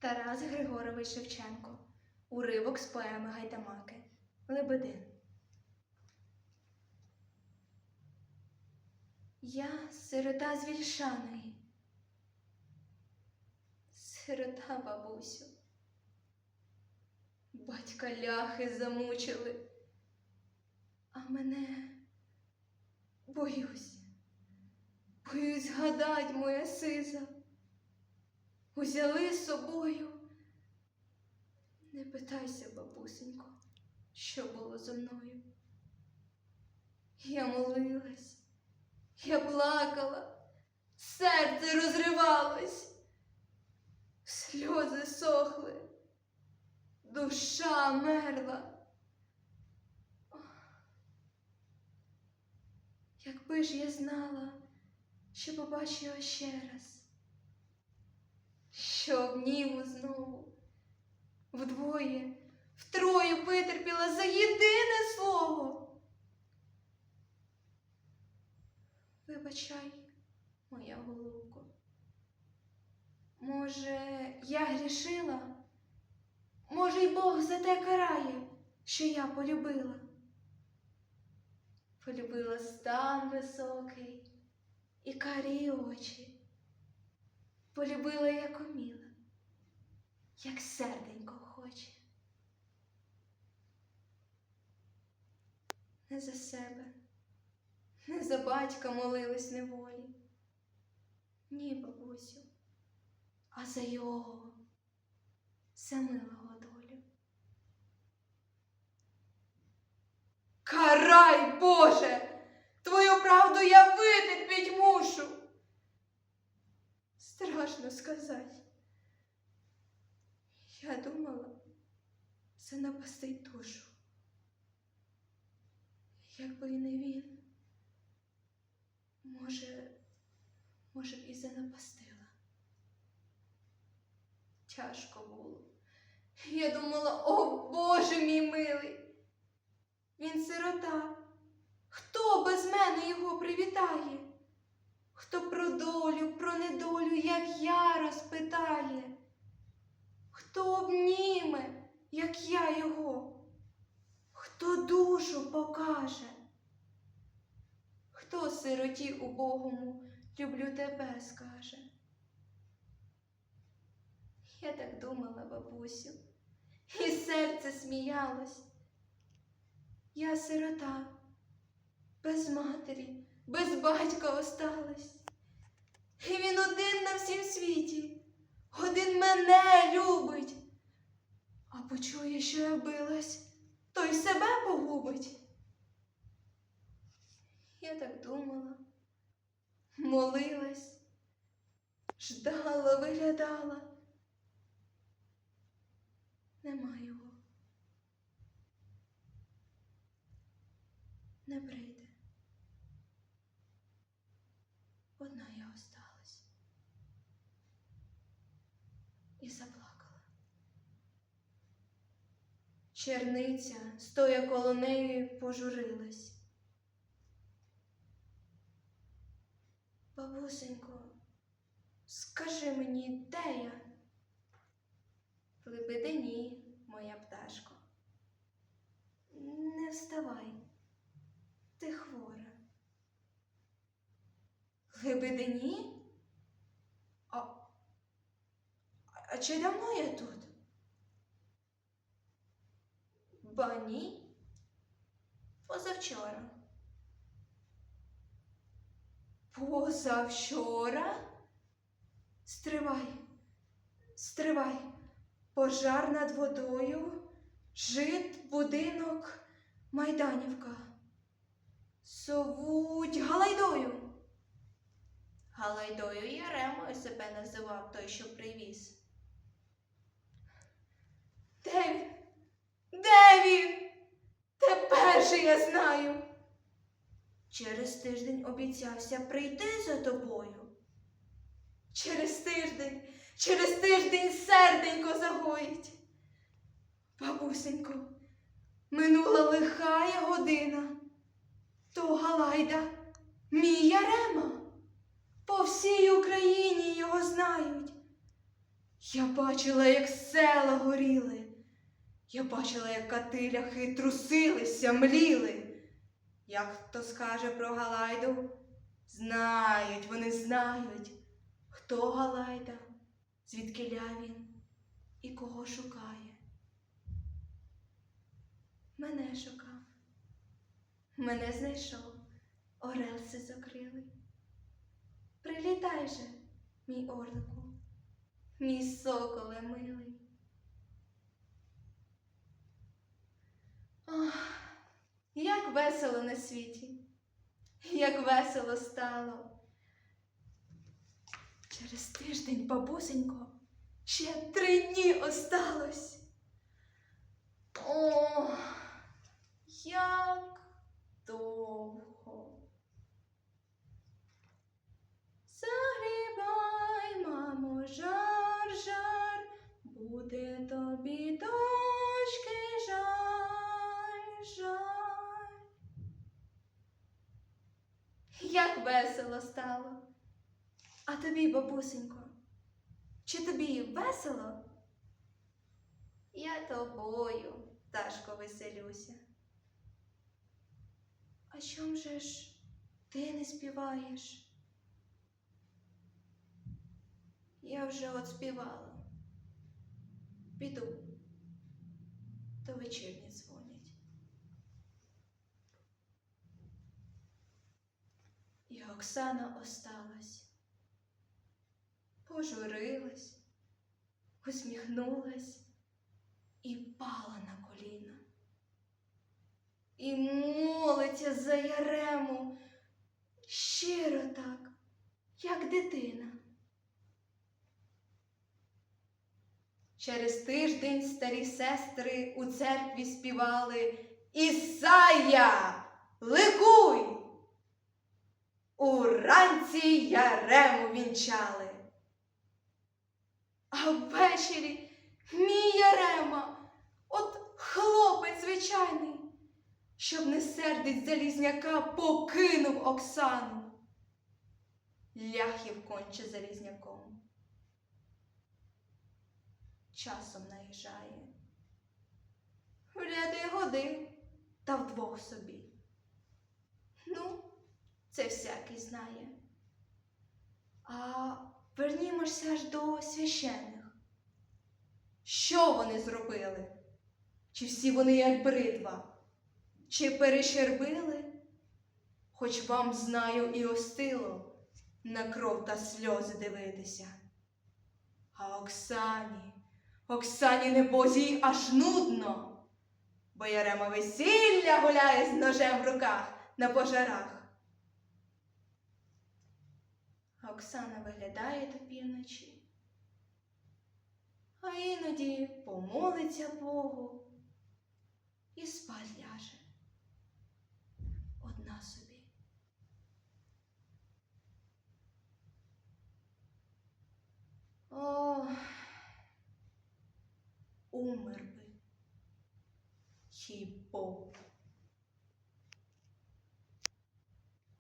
Тарас Григорович Шевченко. Уривок з поеми Гайдамаки. Лебедин. Я сирота з Вільшаної. Сирота, бабусю. Батька ляхи замучили, а мене боюсь. Боюсь гадать, моя сиза. Узяли з собою. Не питайся, бабусенько, що було зо мною. Я молилась, я плакала, серце розривалось, сльози сохли, душа мерла. Якби ж я знала, що побачу його ще раз, що обніму знову, вдвоє, втрою витерпіла за єдине слово. Вибачай, моя голубко. Може, я грішила? Може, й Бог за те карає, що я полюбила. Полюбила стан високий і карі очі. Полюбила, як уміла, як серденько хоче. Не за себе, не за батька молилась неволі. Ні, бабусю, а за його, за милого долю. Карай, Боже! Сказати. Я думала, це напастить душу. Якби і не він, може, може б і занапастила. Тяжко було. Я думала, о Боже мій милий, він сирота. Хто без мене його привітає? Як я розпитає? Хто обніме, як я його? Хто душу покаже? Хто сироті убогому люблю тебе скаже? Я так думала, бабусю, і серце сміялось. Я сирота, без матері, без батька осталась. І він один на всім світі, один мене любить. А почує, що я билась, то й себе погубить. Я так думала, молилась, ждала, виглядала. Нема його. Не прийде. Одна я осталась. І заплакала. Черниця, стоя коло неї, пожурилась. Бабусенько, скажи мені, де я? В Лебедині, моя пташко. Не вставай, ти хвора. Лебедині? А, а чи давно я тут? Ба ні. Позавчора. Позавчора? Стривай, стривай. Пожар над водою, жит, будинок, майданівка. Совуть Галайдою. Галайдою Яремою себе називав той, що привіз. Де він? Де він? Тепер же я знаю. Через тиждень обіцявся прийти за тобою. Через тиждень, через тиждень серденько загоїть. Бабусенько, минула лиха година, то Галайда, мій Ярема. По всій Україні його знають. Я бачила, як села горіли. Я бачила, як катиляхи трусилися, мліли. Як хто скаже про Галайду, знають, вони знають, хто Галайда, звідкиля він і кого шукає. Мене шукав, мене знайшов, орелси закрили. Прилітай же, мій орлику, мій соколе милий. Ох, як весело на світі, як весело стало. Через тиждень, бабусенько, ще три дні осталось. О, як довго. Весело стало. А тобі, бабусенько, чи тобі весело? Я тобою, Ташко, веселюся. А чом же ж ти не співаєш? Я вже от співала. Піду. До вечірні дзвонять. І Оксана осталась. Пожурилась, усміхнулась і пала на коліна. І молиться за Ярему щиро так, як дитина. Через тиждень старі сестри у церкві співали Ісая, ликуй! Уранці Ярему вінчали. А ввечері мій Ярема, от хлопець звичайний, щоб не сердить залізняка, покинув Оксану. Ляхів конче залізняком. Часом наїжджає. В ряди годин та вдвох собі. Ну, це всякий знає. А вернімося ж до священних. Що вони зробили? Чи всі вони як бритва? Чи перещербили? Хоч вам знаю і остило на кров та сльози дивитися. А Оксані, Оксані небозій аж нудно, бо Ярема весілля гуляє з ножем в руках на пожарах. А Оксана виглядає до півночі, а іноді помолиться Богу і спать ляже. Одна собі. О, умер